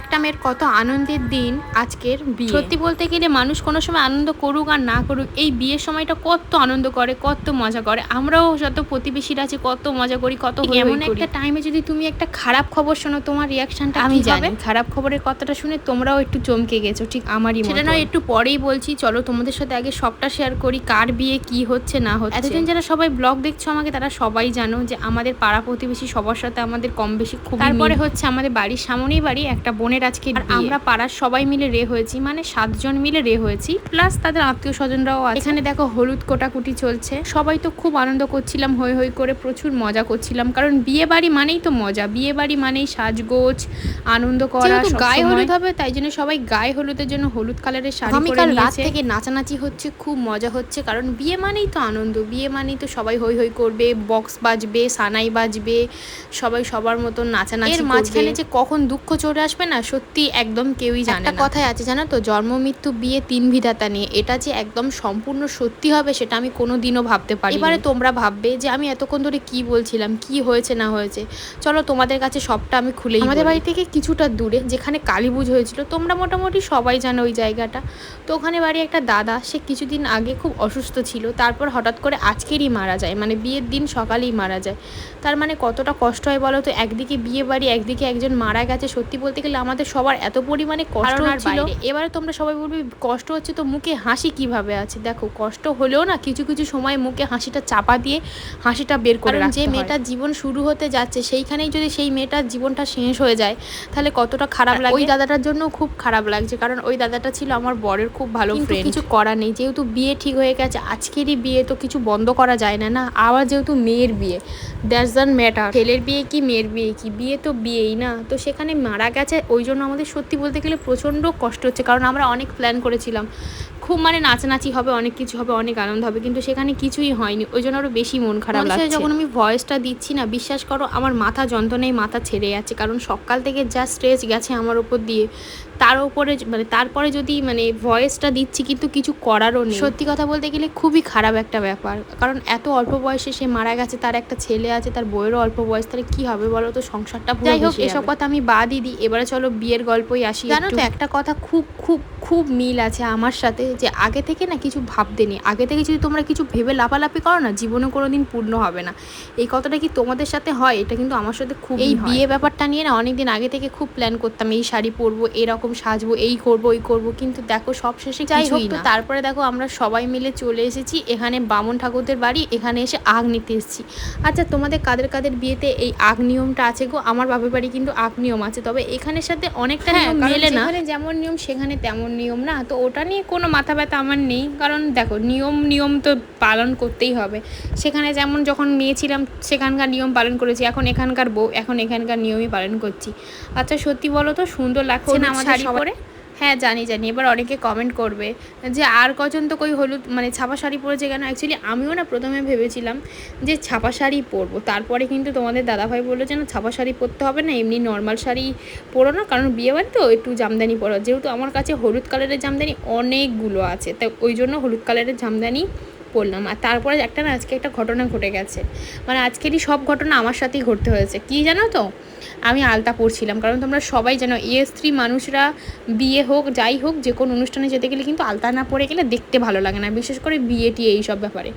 একটা মেয়ের কত আনন্দের দিন আজকের বিয়ে। সত্যি বলতে গেলে মানুষ কোনো সময় আনন্দ করুক আর না করুক এই বিয়ের সময়টা কত আনন্দ করে কত মজা করে। আমরাও যত প্রতিবেশীরা আছে কত মজা করি কত এমন একটা টাইমে যদি তুমি একটা খারাপ খবর শোনো তোমার রিয়াকশনটা আমি জানি। খারাপ খবরের কথাটা শুনে তোমরাও একটু চমকে গেছো ঠিক আমারই সেটা নয় একটু পরেই বলছি চলো তোমাদের সাথে আগে সবটা শেয়ার করি কার বিয়ে কি হচ্ছে না হচ্ছে। এতদিন যারা সবাই ব্লগ দেখছ আমাকে তারা সবাই জানো যে আমাদের পাড়া প্রতিবেশী সবার সাথে আমাদের কম বেশি খুব তারপরে হচ্ছে আমাদের বাড়ির সামনেই বাড়ি একটা বোনের আজকে আর আমরা পাড়ার সবাই মিলে রে হয়েছি মানে সাতজন মিলে রে হয়েছি। প্লাস তাদের আত্মীয় স্বজনরাও আছে। এখানে দেখো হলুদ কোটাকুটি চলছে। সবাই তো খুব আনন্দ করছিলাম হই হই করে প্রচুর মজা করছিলাম। কারণ বিয়ে বাড়ি মানেই তো মজা। বিয়ে বাড়ি মানেই সাজগোজ আনন্দ করা গায়ে হলুদ হবে তাই জন্য সবাই গায়ে হলুদের জন্য হলুদ কালারের শাড়ি পরে রাত থেকে নাচানাচি হচ্ছে খুব মজা হচ্ছে। কারণ বিয়ে মানেই তো আনন্দ। বিয়ে মানেই তো সবাই হই হই করবে বক্স বাজবে সানাই বাজবে সবাই সবার মতন নাচানাচি এর মাঝখানে যে কখন দুঃখ চলে আসবে না সত্যি একদম কেউই জানে একটা না। কথাই আছে জানো তো? জন্ম মৃত্যু বিয়ে তিন বিধাতা নিয়ে এটা যে একদম সম্পূর্ণ সত্যি হবে সেটা আমি কোনো দিনও ভাবতে পারি এবারে তোমরা ভাববে যে আমি এতক্ষণ ধরে কি বলছিলাম কি হয়েছে না হয়েছে। চলো তোমাদের কাছে সবটা আমি খুলেই আমাদের বাড়ি থেকে কিছুটা দূরে যেখানে কালী পুজো হয়েছিল তোমরা মোটামুটি সবাই জানো ওই জায়গাটা। তো ওখানে বাড়ি একটা দাদা সে কিছুদিন আগে খুব অসুস্থ ছিল তারপর হঠাৎ করে আজকেরই মারা যায় মানে বিয়ের দিন সকালেই মারা যায়। তার মানে কতটা কষ্ট হয় বলো তো? একদিকে বিয়ে বাড়ি একদিকে একজন মারা গেছে সত্যি বলতে গেলে আমাদের সবার এত পরিমাণে কষ্ট হচ্ছিল। এবারে তোমরা সবাই বলবে কষ্ট হচ্ছে তো মুখে হাসি কীভাবে আছে? দেখো কষ্ট হলেও না কিছু কিছু সময় মুখে হাসিটা চাপা দিয়ে হাসিটা বের করে যে মেয়েটার জীবন শুরু হতে যাচ্ছে সেইখানেই যদি সেই মেয়েটার জীবনটা শেষ হয়ে যায় তাহলে কতটা খারাপ লাগে? ওই দাদাটার জন্য খুব খারাপ লাগছে কারণ ওই দাদাটা ছিল আমার বরের খুব ভালো ফ্রেন্ড কিছু করা নেই যেহেতু বিয়ে ঠিক হয়ে গেছে আজকেরই বিয়ে তো কিছু বন্ধ করা যায় না না? আবার যেহেতু মেয়ের বিয়ে দ্যাটস দ্যান ম্যাটার ছেলের বিয়ে কি মেয়ের বিয়ে কি? বিয়ে তো বিয়েই না। তো সেখানে মারা গেছে ওই জন্য আমাদের সত্যি বলতে গেলে প্রচণ্ড কষ্ট হচ্ছে। কারণ আমরা অনেক প্ল্যান করেছিলাম। খুব মানে নাচানাচি হবে অনেক কিছু হবে অনেক আনন্দ হবে কিন্তু সেখানে কিছুই হয়নি। ওই জন্য আরও বেশি মন খারাপ লাগছে। যখন আমি ভয়েসটা দিচ্ছি না বিশ্বাস করো আমার মাথা যন্ত্রণায় মাথা ছেড়ে যাচ্ছে। কারণ সকাল থেকে যা স্ট্রেস গেছে আমার উপর দিয়ে। তার উপরে মানে তারপরে যদি মানে ভয়েসটা দিচ্ছি কিন্তু কিছু করারও নেই। সত্যি কথা বলতে গেলে খুবই খারাপ একটা ব্যাপার। কারণ এত অল্প বয়সে সে মারা গেছে তার একটা ছেলে আছে তার বইয়েরও অল্প বয়স তাহলে কি হবে বলো তো? সংসারটা যাই হোক, এসব কথা আমি বাদই দিই। এবারে চলো বিয়ের গল্পই আসি জানো তো একটা কথা খুব খুব খুব মিল আছে আমার সাথে যে আগে থেকে না কিছু ভাবতে নেই। আগে থেকে যদি তোমরা কিছু ভেবে লাফালাফি করো না জীবনে কোনো দিন পূর্ণ হবে না। এই কথাটা কি তোমাদের সাথে হয়? এটা কিন্তু আমার সাথে খুব এই বিয়ে ব্যাপারটা নিয়ে না অনেকদিন আগে থেকে খুব প্ল্যান করতাম এই শাড়ি পরবো এরকম সাজবো এই করব ওই করব কিন্তু দেখো সব শেষে যাই হোক তো তারপরে দেখো আমরা সবাই মিলে চলে এসেছি এখানে বামন ঠাকুরদের বাড়ি এখানে এসে আগ নিতে এসেছি। আচ্ছা তোমাদের কাদের কাদের বিয়েতে এই আগ নিয়মটা আছে গো? আমার বাপের বাড়ি কিন্তু আগ নিয়ম আছে তবে এখানের সাথে অনেকটা হ্যাঁ, নিয়ম মেলে না। যেমন নিয়ম সেখানে তেমন নিয়ম না। তো ওটা নিয়ে কোনো মাথা ব্যথা আমার নেই কারণ দেখো নিয়ম নিয়ম তো পালন করতেই হবে। সেখানে যেমন যখন মেয়ে ছিলাম সেখানকার নিয়ম পালন করেছি এখন এখানকার বউ এখন এখানকার নিয়মই পালন করছি। আচ্ছা সত্যি বলো তো সুন্দর লাগছে না আমাদের শাড়ি পরে? হ্যাঁ জানি জানি। এবার অনেকে কমেন্ট করবে যে আর কজন তো কই হলুদ মানে ছাপা শাড়ি পরেছে কেন? অ্যাকচুয়ালি আমিও না প্রথমে ভেবেছিলাম যে ছাপা শাড়ি পরবো। তারপরে কিন্তু তোমাদের দাদাভাই বলল যে না ছাপা শাড়ি পরতে হবে না এমনি নর্মাল শাড়ি পরো না। কারণ বিয়ে বাড়ি তো একটু জামদানি পরো। যেহেতু আমার কাছে হলুদ কালারের জামদানি অনেকগুলো আছে তাই ওই জন্য হলুদ কালারের জামদানি পরলাম আর তারপরে একটা না আজকে একটা ঘটনা ঘটে গেছে। মানে আজকেরই সব ঘটনা আমার সাথেই ঘটতে হয়েছে। কি জানো তো? আমি আলতা পড়ছিলাম। কারণ তোমরা সবাই জানো, এ স্ত্রী মানুষরা, বিয়ে হোক, যাই হোক, যে কোনো অনুষ্ঠানে যেতে গেলে কিন্তু আলতা না পড়ে গেলে দেখতে ভালো লাগে না। বিশেষ করে বিয়ে টিয়ে এইসব ব্যাপারে।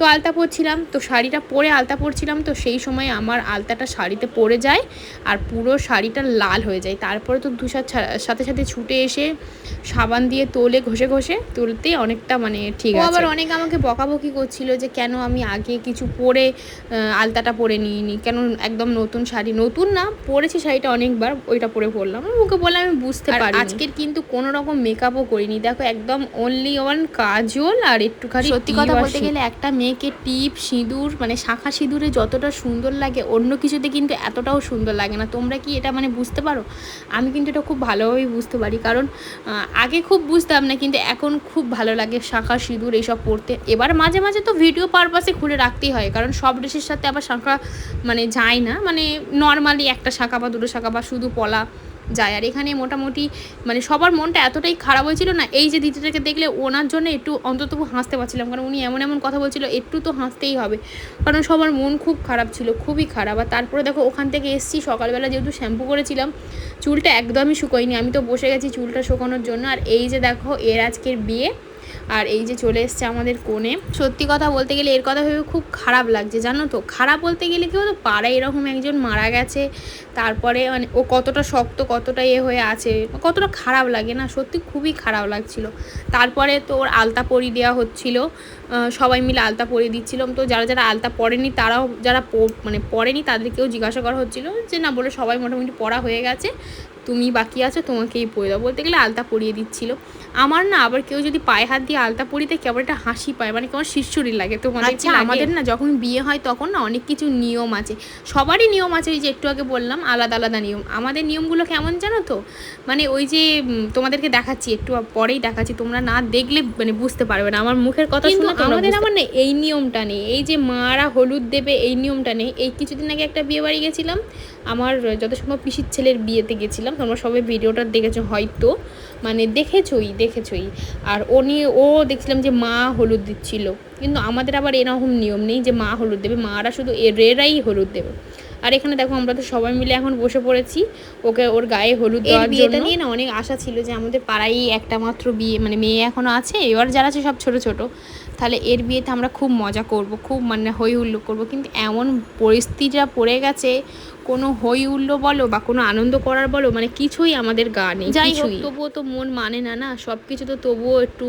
তো আলতা পরছিলাম তো শাড়িটা পরে আলতা পরছিলাম তো সেই সময় আমার আলতাটা শাড়িতে পরে যায় আর পুরো শাড়িটা লাল হয়ে যায়। তারপরে তো দুসার সাথে সাথে ছুটে এসে সাবান দিয়ে তোলে ঘষে ঘষে তুলতেই অনেকটা মানে ঠিক আছে। আবার অনেক আমাকে বকাবকি করছিল যে কেন আমি আগে কিছু পরে আলতাটা পরে নিইনি কেন একদম নতুন শাড়ি নতুন না পরেছি শাড়িটা অনেকবার ওইটা পরে পরলাম। ওকে বললাম আমি বুঝতে পারি আজকের কিন্তু কোনো রকম মেকআপও করিনি। দেখো একদম অনলি ওয়ান কাজল আর একটুখানি সত্যি কথা বলতে গেলে একটা মেয়েকে টিপ, সিঁদুর মানে শাঁখা সিঁদুরে যতটা সুন্দর লাগে, অন্য কিছুতে কিন্তু এতটাও সুন্দর লাগে না। তোমরা কি এটা মানে বুঝতে পারো? আমি কিন্তু এটা খুব ভালোভাবেই বুঝতে পারি। কারণ আগে খুব বুঝতাম না, কিন্তু এখন খুব ভালো লাগে শাঁখা, সিঁদুর এইসব পড়তে। এবার মাঝে মাঝে তো ভিডিও পারপাসে খুলে রাখতেই হয়। কারণ সব ড্রেসের সাথে আবার শাঁখা মানে যায় না। মানে নর্মালি একটা শাঁখা বা দুটো শাঁখা বা শুধু পলা যায়। আর এখানে মোটামুটি মানে সবার মনটা এতটাই খারাপ হয়েছিল না, এই যে দিদিটাকে দেখলে ওনার জন্য একটু অন্তত হাসতে পারছিলাম। কারণ উনি এমন এমন কথা বলছিল, একটু তো হাসতেই হবে। কারণ সবার মন খুব খারাপ ছিল, খুবই খারাপ। আর তারপরে দেখো, ওখান থেকে এসছি সকালবেলা যেহেতু শ্যাম্পু করেছিলাম, চুলটা একদমই শুকোয়নি। আমি তো বসে গেছি চুলটা শুকানোর জন্য। আর এই যে দেখো, এর আজকের বিয়ে। আর এই যে চলে এসছে আমাদের কোণে। সত্যি কথা বলতে গেলে এর কথা ভেবে খুব খারাপ লাগছে, জানো তো? খারাপ বলতে গেলে কি হতো পাড়ায় এরকম একজন মারা গেছে, তারপরে মানে ও কতটা শক্ত, কতটা এ হয়ে আছে, কতটা খারাপ লাগে না? সত্যি খুবই খারাপ লাগছিল। তারপরে তো ওর আলতা পরিয়ে দেওয়া হচ্ছিল সবাই মিলে আলতা পরিয়ে দিচ্ছিলাম তো যারা যারা আলতা পড়েনি তারাও যারা মানে পড়েনি তাদেরকেও জিজ্ঞাসা করা হচ্ছিল যে, না, বলে সবাই মোটামুটি পড়া হয়ে গেছে। তুমি বাকি আছো তোমাকেই পরে দাও বলতে গেলে আলতা পরিয়ে দিচ্ছিল। আমার না আবার কেউ যদি পায়ে হাত দিয়ে আলতা পরিতে কেমন একটা হাসি পায় মানে কেমন শিরশুরি লাগে। আচ্ছা, কি লাগে? আমাদের না যখন বিয়ে হয় তখন না অনেক কিছু নিয়ম আছে। সবারই নিয়ম আছে ওই যে একটু আগে বললাম আলাদা আলাদা নিয়ম। আমাদের নিয়মগুলো কেমন জানো তো? মানে ওই যে তোমাদেরকে দেখাচ্ছি একটু পরেই দেখাচ্ছি। তোমরা না দেখলে মানে বুঝতে পারবে না। আমার মুখের কথা শুনে আমাদের আমাদের আমার না এই নিয়মটা নেই। এই যে মারা হলুদ দেবে এই নিয়মটা নেই। এই কিছুদিন আগে একটা বিয়ে বাড়ি গেছিলাম। আমার যত সম্ভব পিসির ছেলের বিয়েতে গেছিলাম। তোমরা সবাই ভিডিওটা দেখেছ হয়তো। মানে দেখেছোই দেখেছোই। আর ও নিয়ে ও দেখছিলাম যে মা হলুদ দিচ্ছিল। কিন্তু আমাদের আবার এরকম নিয়ম নেই যে মা হলুদ দেবে মারা শুধু এরেরাই হলুদ দেবে। আর এখানে দেখো আমরা তো সবাই মিলে এখন বসে পড়েছি ওকে ওর গায়ে হলুদ দেওয়ার বিয়েটা নিয়ে না অনেক আশা ছিল যে আমাদের পাড়ায় একটা মাত্র বিয়ে মানে মেয়ে এখনও আছে এবার যারা আছে সব ছোট ছোট। তাহলে এর বিয়েতে আমরা খুব মজা করব খুব মানে হই হুল্লো করব। কিন্তু এমন পরিস্থিতিটা পড়ে গেছে কোনো হই হুল্লো বলো বা কোনো আনন্দ করার বলো মানে কিছুই আমাদের গা নেই যাই হোক তবুও তো মন মানে না না? সব কিছু তো তবুও একটু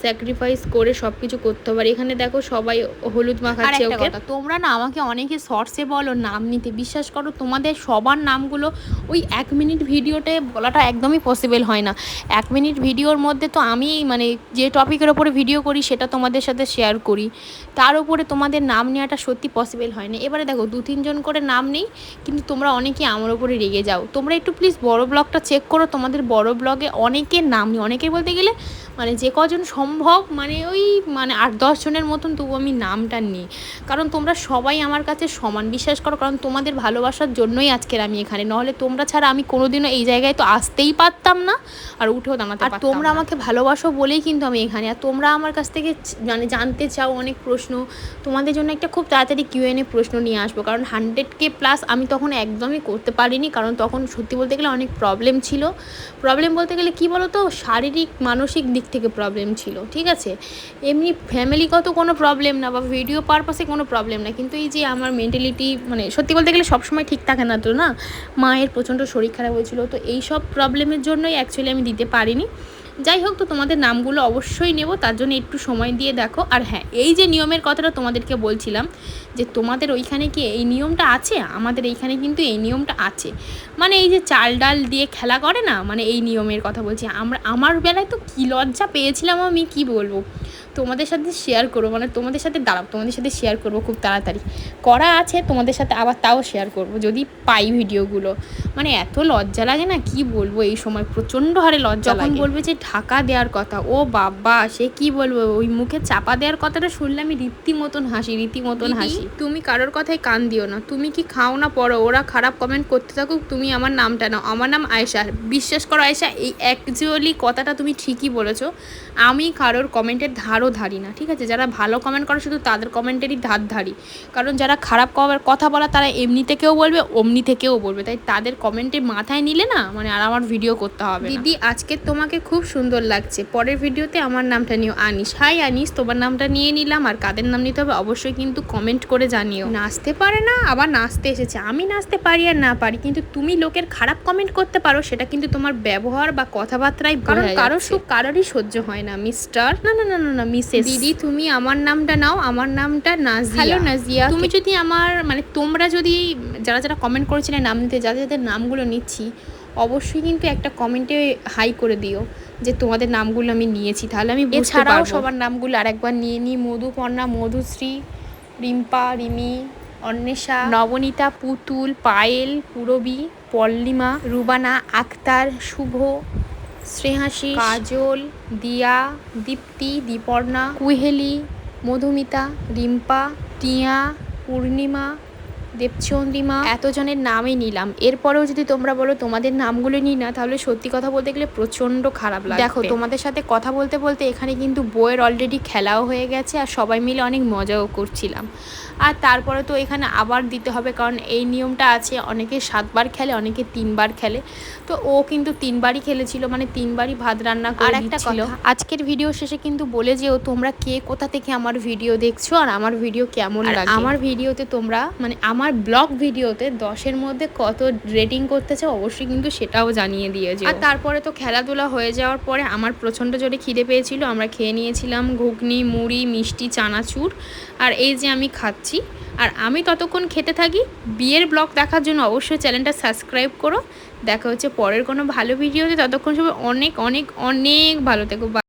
স্যাক্রিফাইস করে সব কিছু করতে হবে। এখানে দেখো সবাই হলুদ মাখাচ্ছে ওকে? তোমরা না আমাকে অনেকে শর্টসে বলো নাম নিতে বিশ্বাস করো তোমাদের সবার নামগুলো ওই এক মিনিট ভিডিওতে বলাটা একদমই পসিবল হয় না। এক মিনিট ভিডিওর মধ্যে তো আমি মানে যে টপিকের ওপরে ভিডিও করি সেটা তোমাদের সাথে শেয়ার করি। তার উপরে তোমাদের নাম নেওয়াটা সত্যি পসিবল হয় না। এবারে দেখো দু তিনজন করে নাম নেই কিন্তু তোমরা অনেকে আমার ওপরে রেগে যাও। তোমরা একটু প্লিজ বড় ব্লগটা চেক করো। তোমাদের বড় ব্লগে অনেকের নাম নেই অনেকের বলতে গেলে মানে যে কজন সম্ভব মানে ওই মানে আট দশ জনের মতন তবু আমি নামটা নিই। কারণ তোমরা সবাই আমার কাছে সমান বিশ্বাস করো কারণ তোমাদের ভালোবাসার জন্যই আজকের আমি এখানে। নাহলে তোমরা ছাড়া আমি কোনোদিনও এই জায়গায় তো আসতেই পারতাম না আর উঠেও দাঁড়াতে আর তোমরা আমাকে ভালোবাসো বলেই কিন্তু আমি এখানে। আর তোমরা আমার কাছ থেকে মানে জানতে চাও অনেক প্রশ্ন তোমাদের জন্য একটা খুব তাড়াতাড়ি কিউএনএ প্রশ্ন নিয়ে আসব। কারণ হান্ড্রেড কে প্লাস আমি তখন একদমই করতে পারিনি, কারণ তখন সত্যি বলতে গেলে অনেক প্রবলেম ছিল। প্রবলেম বলতে গেলে কি বলো তো শারীরিক, মানসিক দিক থেকে প্রবলেম ছিল, ঠিক আছে? এমনি ফ্যামিলিগত কোনো প্রবলেম না বা ভিডিও পারপাসে কোনো প্রবলেম না। কিন্তু এই যে আমার মেন্টালিটি মানে সত্যি বলতে গেলে সবসময় ঠিক থাকে না তো না? মায়ের প্রচণ্ড শরীর খারাপ হয়েছিল, তো এই সব প্রবলেমের জন্যই অ্যাকচুয়ালি আমি দিতে পারিনি। যাই হোক তো তোমাদের নামগুলো অবশ্যই নেব, তার জন্য একটু সময় দিয়ে দেখো। আর হ্যাঁ এই যে নিয়মের কথাটা তোমাদেরকে বলছিলাম, যে তোমাদের ওইখানে কি এই নিয়মটা আছে? আমাদের এইখানে কিন্তু এই নিয়মটা আছে। মানে এই যে চাল ডাল দিয়ে খেলা করে না মানে এই নিয়মের কথা বলছি। আমরা, আমার বেলায় তো কী লজ্জা পেয়েছিলাম আমি, কি বলব? তোমাদের সাথে শেয়ার করব মানে তোমাদের সাথে দাঁড়াও তোমাদের সাথে শেয়ার করব খুব তাড়াতাড়ি। করা আছে তোমাদের সাথে আবার তাও শেয়ার করব যদি পাই ভিডিওগুলো। মানে এত লজ্জা লাগে না কি বলব? এই সময় প্রচণ্ড হারে লজ্জা যখন। বলবে যে ঢাকা দেওয়ার কথা ও বাবা সে কি বলব? ওই মুখে চাপা দেওয়ার কথাটা শুনলে আমি রীতিমতন হাসি রীতিমতন হাসি। তুমি কারোর কথায় কান দিও না। তুমি কি খাও না পড়ো? ওরা খারাপ কমেন্ট করতে থাকুক তুমি আমার নামটা নাও। আমার নাম আয়েশা। বিশ্বাস করো আয়েশা এই অ্যাকচুয়ালি কথাটা তুমি ঠিকই বলেছ। আমি কারোর কমেন্টের ধারও ধারি না ঠিক আছে? যারা ভালো কমেন্ট করে শুধু তাদের কমেন্টেরই ধার ধারি কারণ যারা খারাপ কথা বলা তারা এমনি থেকেও বলবে অমনি থেকেও বলবে। তাই তাদের কমেন্টে মাথায় নিলে না মানে আর আমার ভিডিও করতে হবে দিদি আজকে তোমাকে খুব সুন্দর লাগছে। পরের ভিডিওতে আমার নামটা নিও আনিস। হাই আনিস তোমার নামটা নিয়ে নিলাম। আর কাদের নাম নিতে হবে অবশ্যই কিন্তু কমেন্ট করে জানিও। নাচতে পারে না আবার নাচতে এসেছে। আমি নাচতে পারি আর না পারি কিন্তু তুমি লোকের খারাপ কমেন্ট করতে পারো সেটা কিন্তু তোমার ব্যবহার বা কথাবার্তায় কারণ কারোর সুখ কারোরই সহ্য হয় না মিস্টার না না না না না মিসেস। দিদি তুমি আমার নামটা নাও আমার নামটা নাজিয়া। হ্যালো নাজিয়া। তুমি যদি আমার মানে তোমরা যদি যারা যারা কমেন্ট করেছিলে নাম নিতে যাদের যাদের নামগুলো নিচ্ছি অবশ্যই কিন্তু একটা কমেন্টে হাই করে দিও যে তোমাদের নামগুলো আমি নিয়েছি। তাহলে আমি এছাড়াও সবার নামগুলো আরেকবার নিয়ে নিই। মধুপর্ণা মধুশ্রী রিম্পা রিমি অন্বেষা নবনীতা পুতুল পায়েল পুরবী পল্লিমা রুবানা আক্তার শুভ শ্রেহাসী কাজল দিয়া দীপ্তি দীপর্ণা কুহেলি মধুমিতা রিম্পা টিয়া পূর্ণিমা দেবচন্দ্রিমা এতজনের নামই নিলাম। এরপরেও যদি তোমরা বলো তোমাদের নামগুলো নিই না তাহলে সত্যি কথা বলতে গেলে প্রচণ্ড খারাপ লাগে দেখো তোমাদের সাথে কথা বলতে বলতে এখানে কিন্তু বইয়ের অলরেডি খেলাও হয়ে গেছে আর সবাই মিলে অনেক মজাও করছিলাম। আর তারপরে তো এখানে আবার দিতে হবে কারণ এই নিয়মটা আছে অনেকে সাতবার খেলে অনেকে তিনবার খেলে। তো ও কিন্তু তিনবারই খেলেছিল মানে তিনবারই ভাত রান্না করে আর একটা। কথা, আজকের ভিডিও শেষে কিন্তু বলে যেও তোমরা কে কোথা থেকে আমার ভিডিও দেখছ আর আমার ভিডিও কেমন লাগে। আমার ভিডিওতে তোমরা মানে আমার ব্লগ ভিডিওতে দশের মধ্যে কত রেটিং করতে চাও অবশ্যই কিন্তু সেটাও জানিয়ে দিয়েছে আর তারপরে তো খেলাধুলা হয়ে যাওয়ার পরে আমার প্রচণ্ড জোরে খিদে পেয়েছিল, আমরা খেয়ে নিয়েছিলাম ঘুগনি, মুড়ি, মিষ্টি, চানাচুর, আর এই যে আমি খাচ্ছি, আর আমি ততক্ষণ খেতে থাকি, বিয়ের ব্লগ দেখার জন্য অবশ্যই চ্যানেলটা সাবস্ক্রাইব করো, দেখা হচ্ছে পরের কোনো ভালো ভিডিওতে, ততক্ষণ সবাই অনেক অনেক অনেক ভালো থেকো.